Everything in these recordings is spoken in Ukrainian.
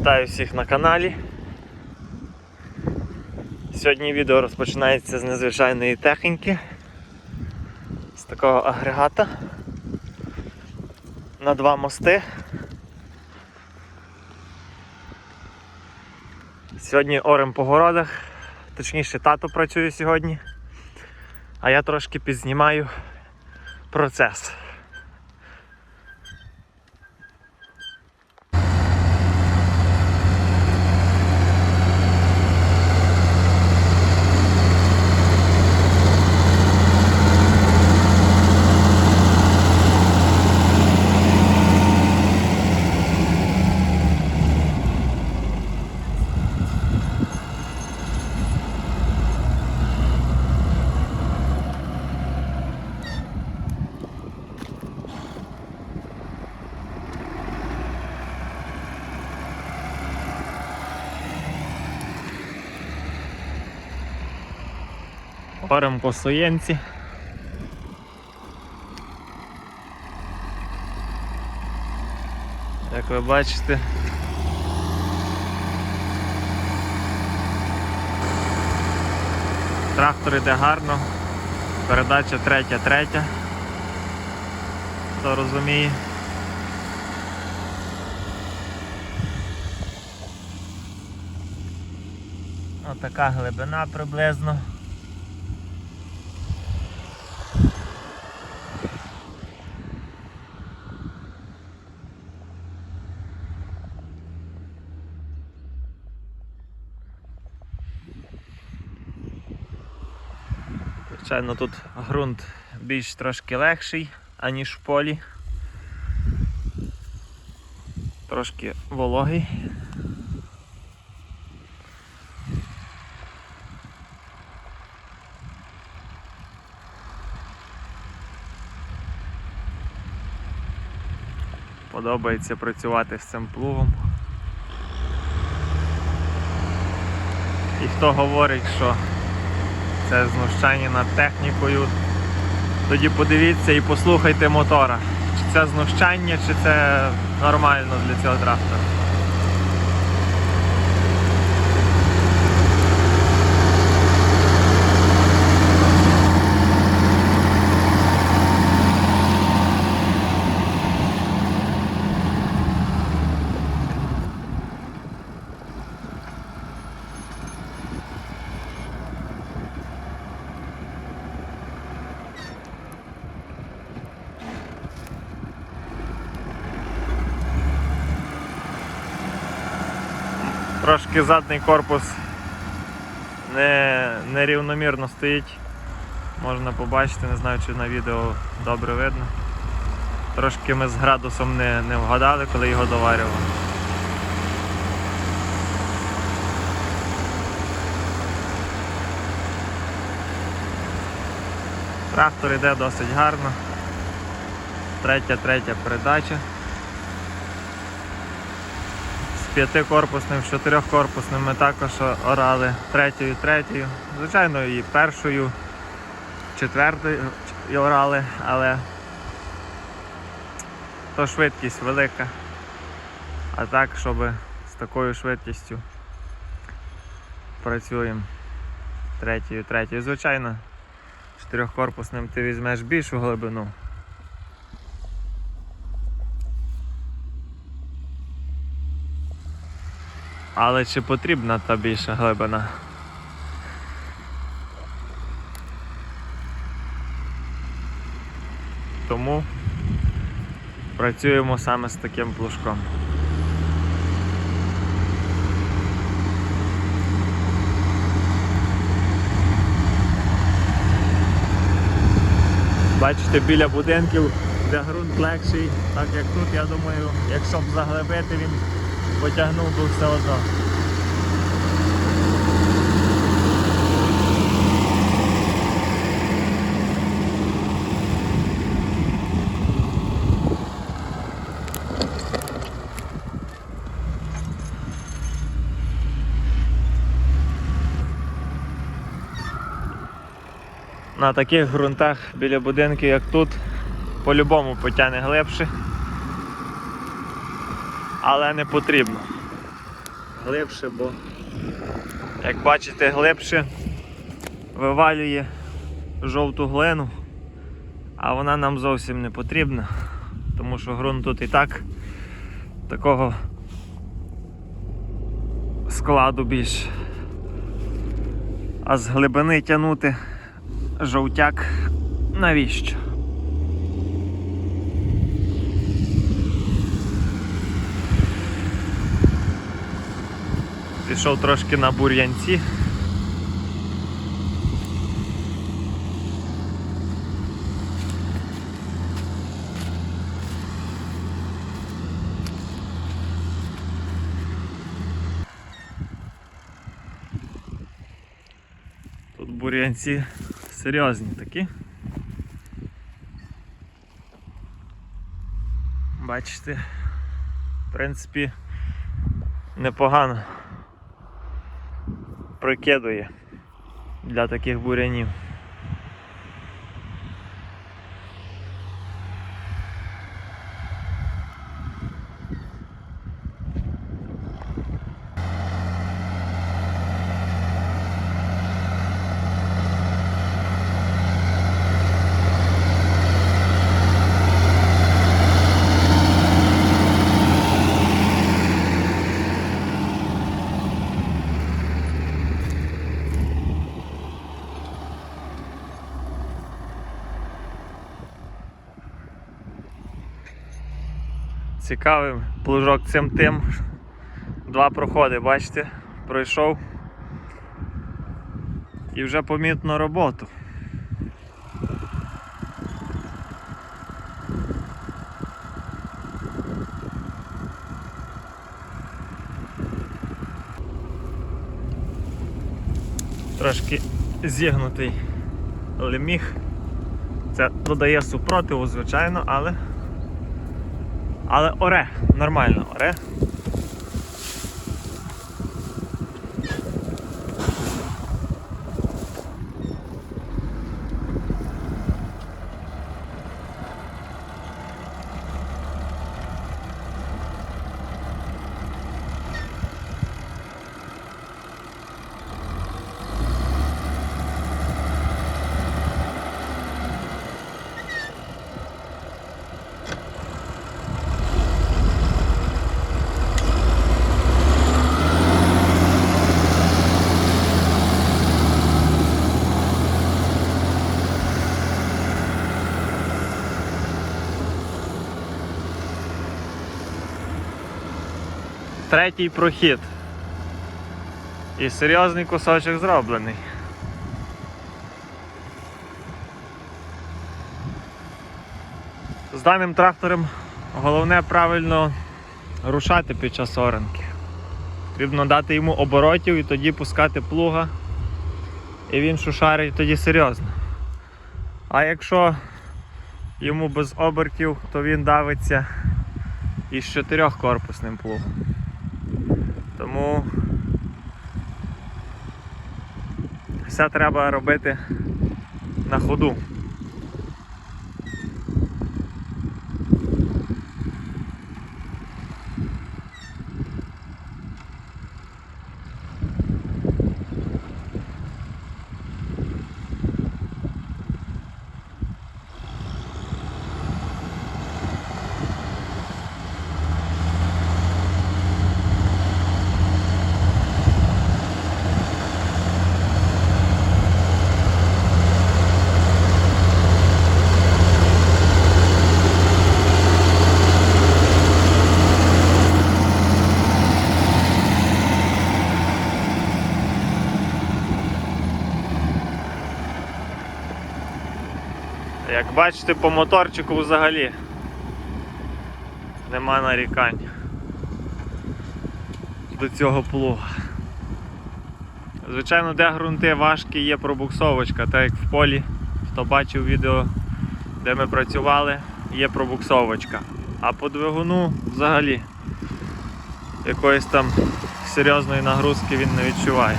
Вітаю всіх на каналі. Сьогодні відео розпочинається з незвичайної техніки, з такого агрегата на два мости. Сьогодні орем по городах, точніше тато працює сьогодні, а я трошки підзнімаю процес. Орем по соєнці. Як ви бачите, трактор іде гарно, передача третя, третя. Хто розуміє? Отака глибина приблизно. Звичайно, тут ґрунт більш трошки легший, аніж в полі. Трошки вологий. Подобається працювати з цим плугом. І хто говорить, що це знущання над технікою. Тоді подивіться і послухайте мотора. Чи це знущання, чи це нормально для цього трактора. Трошки задній корпус не, нерівномірно стоїть. Можна побачити, не знаю, чи на відео добре видно. Трошки ми з градусом не, не вгадали, коли його доварювали. Трактор йде досить гарно. Третя, третя передача. П'ятикорпусним, з чотирьохкорпусним ми також орали третьою, третьою. Звичайно, і першою, четвертою орали, але то швидкість велика. А так, щоб з такою швидкістю працюємо третьою, третьою. Звичайно, чотирьохкорпусним ти візьмеш більшу глибину. Але чи потрібна та більша глибина? Тому працюємо саме з таким плужком. Бачите, біля будинків, де ґрунт легший, так як тут, я думаю, якщо б заглибити, він потягнув би все одно. На таких ґрунтах біля будинків, як тут, по-любому потягне глибше, але не потрібно. глибше, бо, як бачите, глибше вивалює жовту глину, а вона нам зовсім не потрібна, тому що ґрунт тут і так такого складу більш. А з глибини тягнути жовтяк навіщо? Пішов трошки на бур'янці. Тут бур'янці серйозні такі. Бачите, в принципі, непогано прикидує для таких бурянів. Цікавий плужок цим тим. Два проходи, бачите, пройшов і вже помітно роботу. Трошки зігнутий леміг. Це додає супротиву, звичайно, але але оре, нормально оре. Третій прохід. І серйозний кусочок зроблений. З даним трактором головне правильно рушати під час оранки. Потрібно дати йому оборотів і тоді пускати плуга. І він шушарить тоді серйозно. А якщо йому без обертів, то він давиться із чотирьохкорпусним плугом. Тому все треба робити на ходу. Як бачите, по моторчику взагалі нема нарікань до цього плуга. Звичайно, де ґрунти важкі, є пробуксовочка, так як в полі, хто бачив відео, де ми працювали, є пробуксовочка. А по двигуну взагалі якоїсь там серйозної нагрузки він не відчуває.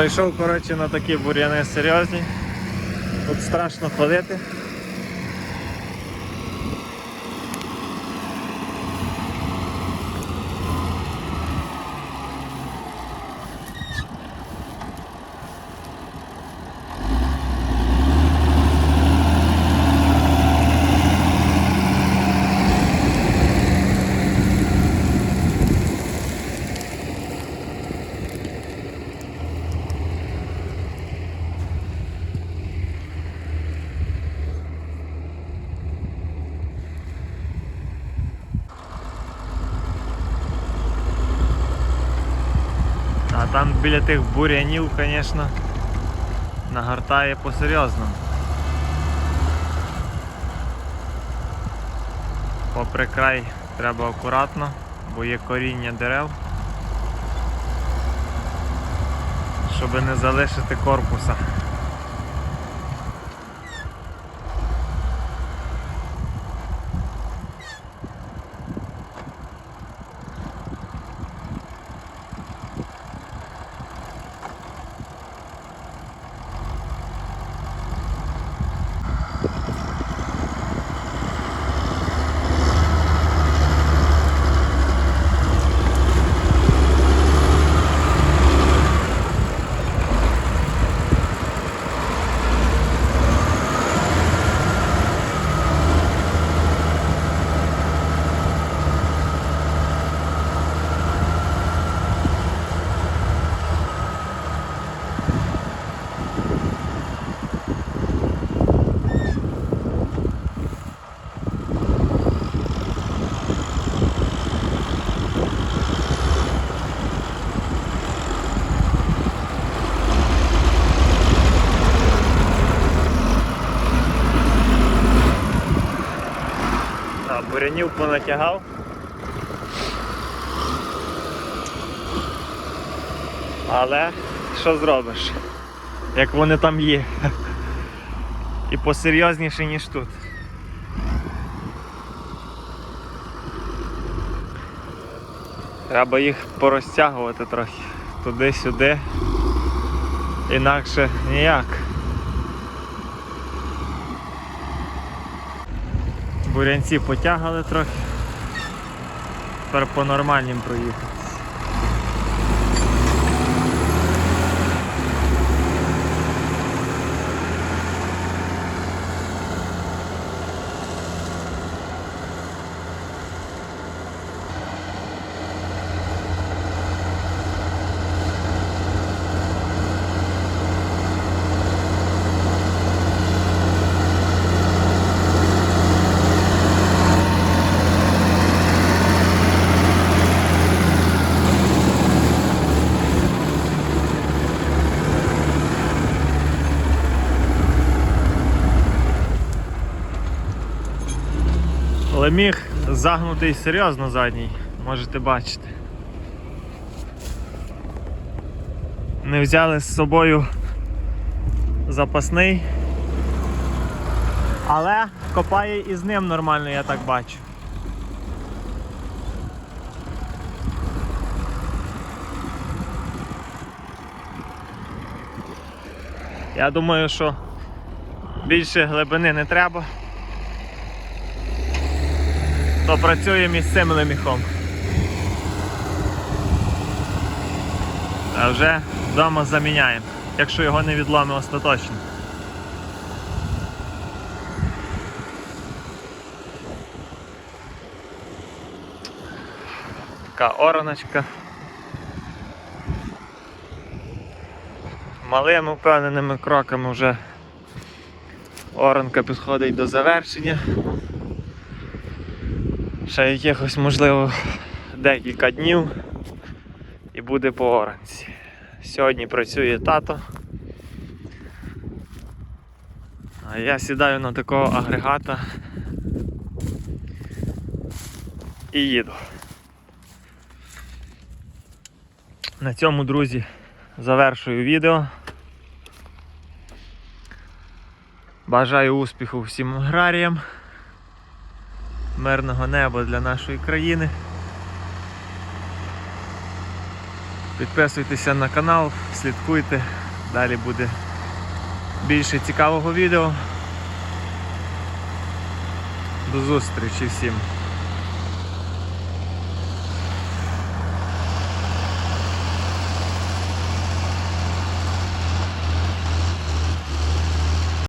Зайшов коротше, на такі бур'яни серйозні. Тут страшно ходити. Там біля тих бурянів, звісно, нагортає по-серйозному. Попри край треба акуратно, бо є коріння дерев, щоб не залишити корпуса. А, понатягав. Але що зробиш? Як вони там є. І посерйозніше, ніж тут. Треба їх порозтягувати трохи. Туди-сюди. Інакше ніяк. Бурянці потягали трохи. Тепер по нормальнім проїхати. Але міг загнутий серйозно задній, можете бачити. Не взяли з собою запасний. Але копає і з ним нормально, я так бачу. Я думаю, що більше глибини не треба то працює із цим леміхом. А вже вдома заміняємо, якщо його не відломимо остаточно. Така ораночка. Малими впевненими кроками вже оранка підходить до завершення ще якихось, можливо, декілька днів і буде по оранці. Сьогодні працює тато. А я сідаю на такого агрегата і їду. На цьому, друзі, завершую відео. Бажаю успіху всім аграріям мирного неба для нашої країни. Підписуйтеся на канал, слідкуйте, далі буде більше цікавого відео. До зустрічі всім!